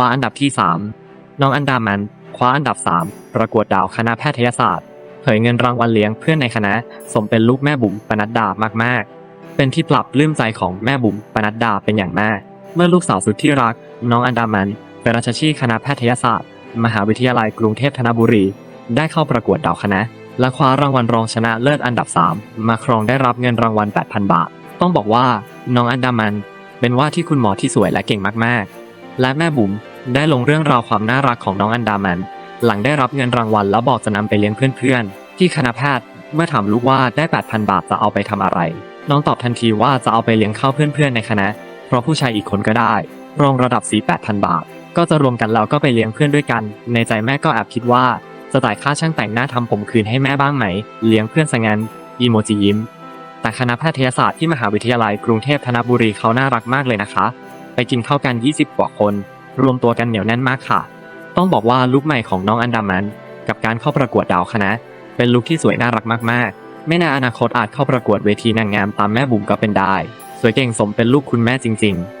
ว้าอันดับที่ 3 น้องอันดามันคว้าอันดับ 3 ประกวดดาวคณะแพทยศาสตร์ เผยเงินรางวัลเลี้ยงเพื่อนในคณะ สมเป็นลูกแม่บุ๋มปนัดดามากๆ เป็นที่ปรับลื้มใจของแม่บุ๋มปนัดดาเป็นอย่างมาก เมื่อลูกสาวสุดที่รัก น้องอันดามันเป็นราชชีคณะแพทยศาสตร์ มหาวิทยาลัยกรุงเทพธนบุรี ได้เข้าประกวดดาวคณะ และคว้ารางวัลรองชนะเลิศอันดับ 3 มาครองได้รับเงินรางวัล 8,000 บาท ต้องบอกว่าน้องอันดามันเป็นว่าที่คุณหมอที่สวยและเก่งมากๆ และแม่บุ๋ม ได้ลงเรื่องราวความน่ารักของน้องอันดามัน หลังได้รับเงินรางวัลแล้วบอกจะนำไปเลี้ยงเพื่อนๆ ที่คณะแพทย์ เมื่อถามลูกว่าได้ 8,000 บาทจะเอาไปทำอะไร น้องตอบทันทีว่าจะเอาไปเลี้ยงข้าวเพื่อนๆในคณะ เพราะผู้ชายอีกคนก็ได้ รองระดับสี8,000 บาท ก็จะรวมกันแล้วก็ไปเลี้ยงเพื่อนด้วยกัน ในใจแม่ก็แอบคิดว่าจะจ่ายค่าช่างแต่งหน้าทำผมคืนให้แม่บ้างไหม เลี้ยงเพื่อนซะงั้นอีโมจิยิ้ม แต่คณะแพทยศาสตร์ที่มหาวิทยาลัยกรุงเทพธนบุรีเขาน่ารักมากเลยนะคะ ไปกินข้าวกัน 20 กว่าคน รวมตัวกันเหนียวแน่นมากค่ะ ต้องบอกว่าลุคใหม่ของน้องอันดามัน กับการเข้าประกวดดาวคณะ เป็นลุคที่สวยน่ารักมากๆ ไม่น่อนาคตอาจเข้าประกวดเวทีนางงามตามแม่บุ๋มก็เป็นได้ สวยเก่งสมเป็นลูกคุณแม่จริง ๆ